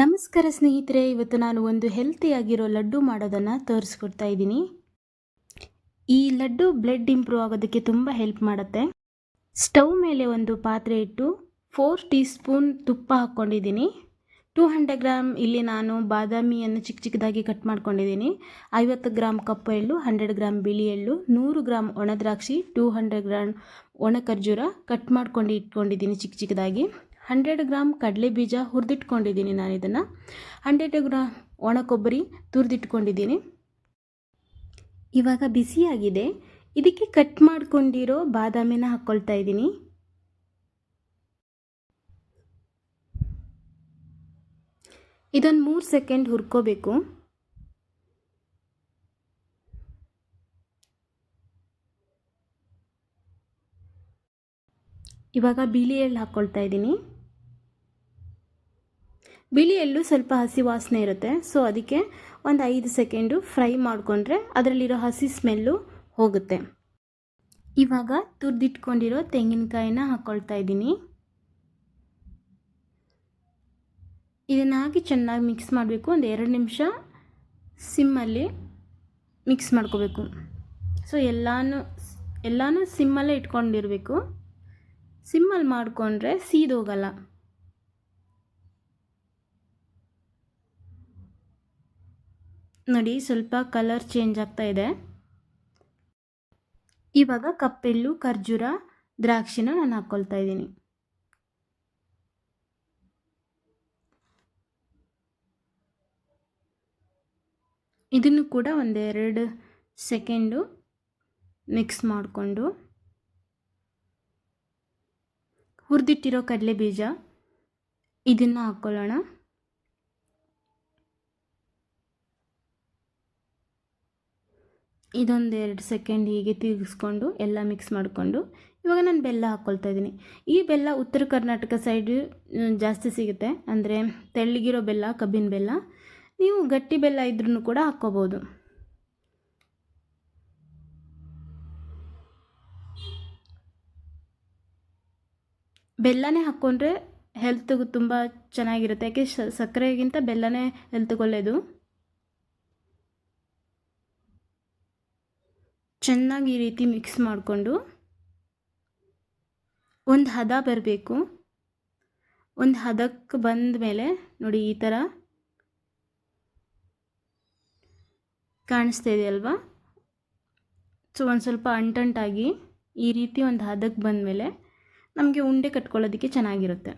ನಮಸ್ಕಾರ ಸ್ನೇಹಿತರೆ, ಇವತ್ತು ನಾನು ಒಂದು ಹೆಲ್ತಿಯಾಗಿರೋ ಲಡ್ಡು ಮಾಡೋದನ್ನು ತೋರಿಸ್ಕೊಡ್ತಾ ಇದ್ದೀನಿ. ಈ ಲಡ್ಡು ಬ್ಲಡ್ ಇಂಪ್ರೂವ್ ಆಗೋದಕ್ಕೆ ತುಂಬ ಹೆಲ್ಪ್ ಮಾಡುತ್ತೆ. ಸ್ಟವ್ ಮೇಲೆ ಒಂದು ಪಾತ್ರೆ ಇಟ್ಟು ಫೋರ್ ಟೀ ಸ್ಪೂನ್ ತುಪ್ಪ ಹಾಕ್ಕೊಂಡಿದ್ದೀನಿ. ಟೂ ಹಂಡ್ರೆಡ್ ಗ್ರಾಮ್ ಇಲ್ಲಿ ನಾನು ಬಾದಾಮಿಯನ್ನು ಚಿಕ್ಕ ಚಿಕ್ಕದಾಗಿ ಕಟ್ ಮಾಡ್ಕೊಂಡಿದ್ದೀನಿ. ಐವತ್ತು ಗ್ರಾಮ್ ಕಪ್ಪು ಎಳ್ಳು ಹಂಡ್ರೆಡ್ ಗ್ರಾಮ್ ಬಿಳಿ ಎಳ್ಳು, ನೂರು ಗ್ರಾಮ್ ಒಣ ದ್ರಾಕ್ಷಿ ಟೂ ಹಂಡ್ರೆಡ್ ಗ್ರಾಮ್ ಒಣ ಖರ್ಜೂರ ಕಟ್ ಮಾಡ್ಕೊಂಡು ಇಟ್ಕೊಂಡಿದ್ದೀನಿ ಚಿಕ್ಕ ಚಿಕ್ಕದಾಗಿ. ಹಂಡ್ರೆಡ್ ಗ್ರಾಮ್ ಕಡಲೆ ಬೀಜ ಹುರಿದಿಟ್ಕೊಂಡಿದ್ದೀನಿ ನಾನು ಇದನ್ನು ಹಂಡ್ರೆಡ್ ಗ್ರಾಮ್ ಒಣ ಕೊಬ್ಬರಿ ತುರಿದಿಟ್ಕೊಂಡಿದ್ದೀನಿ. ಇವಾಗ ಬಿಸಿಯಾಗಿದೆ ಇದಕ್ಕೆ ಕಟ್ ಮಾಡ್ಕೊಂಡಿರೋ ಬಾದಾಮಿನ ಹಾಕ್ಕೊಳ್ತಾ ಇದ್ದೀನಿ. ಇದೊಂದು ಮೂರು ಸೆಕೆಂಡ್ ಹುರ್ಕೋಬೇಕು. ಇವಾಗ ಬಿಳಿ ಎಳ್ಳು ಹಾಕ್ಕೊಳ್ತಾ ಇದ್ದೀನಿ. ಬಿಳಿ ಎಳ್ಳು ಸ್ವಲ್ಪ ಹಸಿ ವಾಸನೆ ಇರುತ್ತೆ. ಸೊ ಅದಕ್ಕೆ ಒಂದು ಐದು ಸೆಕೆಂಡು ಫ್ರೈ ಮಾಡಿಕೊಂಡ್ರೆ ಅದರಲ್ಲಿರೋ ಹಸಿ ಸ್ಮೆಲ್ಲು ಹೋಗುತ್ತೆ. ಇವಾಗ ತುರಿದಿಟ್ಕೊಂಡಿರೋ ತೆಂಗಿನಕಾಯಿನ ಹಾಕ್ಕೊಳ್ತಾ ಇದ್ದೀನಿ. ಇದನ್ನು ಹಾಕಿ ಚೆನ್ನಾಗಿ ಮಿಕ್ಸ್ ಮಾಡಬೇಕು. ಒಂದು ಎರಡು ನಿಮಿಷ ಸಿಮ್ಮಲ್ಲಿ ಮಿಕ್ಸ್ ಮಾಡ್ಕೋಬೇಕು. ಸೊ ಎಲ್ಲನೂ ಎಲ್ಲನೂ ಸಿಮ್ಮಲ್ಲೇ ಇಟ್ಕೊಂಡಿರಬೇಕು. ಸಿಮ್ಮಲ್ಲಿ ಮಾಡಿಕೊಂಡ್ರೆ ಸೀದೋಗಲ್ಲ. ನೋಡಿ ಸ್ವಲ್ಪ ಕಲರ್ ಚೇಂಜ್ ಆಗ್ತಾ ಇದೆ. ಇವಾಗ ಕಪ್ಪೆಲ್ಲು, ಖರ್ಜೂರ, ದ್ರಾಕ್ಷಿನ ನಾನು ಹಾಕ್ಕೊಳ್ತಾ ಇದ್ದೀನಿ. ಇದನ್ನು ಕೂಡ ಒಂದೆರಡು ಸೆಕೆಂಡು ಮಿಕ್ಸ್ ಮಾಡಿಕೊಂಡು ಹುರಿದಿಟ್ಟಿರೋ ಕಡಲೆ ಬೀಜ ಇದನ್ನು ಹಾಕ್ಕೊಳ್ಳೋಣ ಇದೊಂದು ಎರಡು ಸೆಕೆಂಡ್ ಹೀಗೆ ತಿರುಗಿಸ್ಕೊಂಡು ಎಲ್ಲ ಮಿಕ್ಸ್ ಮಾಡಿಕೊಂಡು ಇವಾಗ ನಾನು ಬೆಲ್ಲ ಹಾಕ್ಕೊಳ್ತಾ ಇದ್ದೀನಿ. ಈ ಬೆಲ್ಲ ಉತ್ತರ ಕರ್ನಾಟಕ ಸೈಡು ಜಾಸ್ತಿ ಸಿಗುತ್ತೆ. ಅಂದರೆ ತೆಳ್ಳಗಿರೋ ಬೆಲ್ಲ, ಕಬ್ಬಿನ ಬೆಲ್ಲ, ನೀವು ಗಟ್ಟಿ ಬೆಲ್ಲ ಇದ್ರೂ ಕೂಡ ಹಾಕ್ಕೋಬೋದು. ಬೆಲ್ಲನೇ ಹಾಕ್ಕೊಂಡ್ರೆ ಹೆಲ್ತ್ಗೂ ತುಂಬ ಚೆನ್ನಾಗಿರುತ್ತೆ. ಯಾಕೆ ಸಕ್ಕರೆಗಿಂತ ಬೆಲ್ಲನೇ ಹೆಲ್ತ್ಗೆ ಒಳ್ಳೆಯದು ಚೆನ್ನಾಗಿ ಈ ರೀತಿ ಮಿಕ್ಸ್ ಮಾಡಿಕೊಂಡು ಒಂದು ಹದ ಬರಬೇಕು. ಒಂದು ಹದಕ್ಕೆ ಬಂದ ಮೇಲೆ ನೋಡಿ ಈ ಥರ ಕಾಣಿಸ್ತಾ ಇದೆಯಲ್ವಾ ಸೊ ಒಂದು ಸ್ವಲ್ಪ ಅಂಟಂಟಾಗಿ ಈ ರೀತಿ ಒಂದು ಹದಕ್ಕೆ ಬಂದ ಮೇಲೆ ನಮಗೆ ಉಂಡೆ ಕಟ್ಕೊಳ್ಳೋದಕ್ಕೆ ಚೆನ್ನಾಗಿರುತ್ತೆ.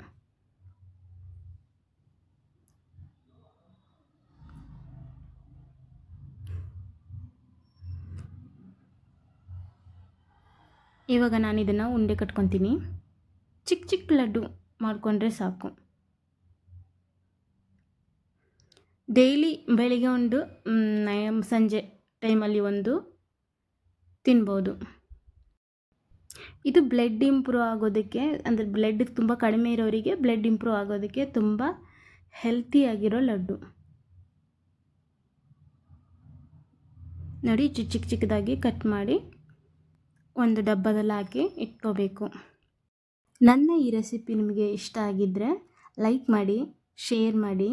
ಇವಾಗ ನಾನು ಇದನ್ನು ಉಂಡೆ ಕಟ್ಕೊತೀನಿ. ಚಿಕ್ಕ ಚಿಕ್ಕ ಲಡ್ಡು ಮಾಡಿಕೊಂಡ್ರೆ ಸಾಕು. ಡೈಲಿ ಬೆಳಿಗ್ಗೆ ಒಂದು ಸಂಜೆ ಟೈಮಲ್ಲಿ ಒಂದು ತಿನ್ಬೋದು. ಇದು ಬ್ಲಡ್ ಇಂಪ್ರೂವ್ ಆಗೋದಕ್ಕೆ, ಅಂದರೆ ಬ್ಲಡ್ ತುಂಬ ಕಡಿಮೆ ಇರೋರಿಗೆ ಬ್ಲಡ್ ಇಂಪ್ರೂವ್ ಆಗೋದಕ್ಕೆ ತುಂಬ ಹೆಲ್ತಿಯಾಗಿರೋ ಲಡ್ಡು. ನೋಡಿ ಚಿಕ್ಕ ಚಿಕ್ಕ ಚಿಕ್ಕದಾಗಿ ಕಟ್ ಮಾಡಿ. ಒಂದು ಡಬ್ಬದಲ್ಲಿ ಹಾಕಿ ಇಟ್ಕೋಬೇಕು. ನನ್ನ ಈ ರೆಸಿಪಿ ನಿಮಗೆ ಇಷ್ಟ ಆಗಿದ್ದರೆ ಲೈಕ್ ಮಾಡಿ ಶೇರ್ ಮಾಡಿ.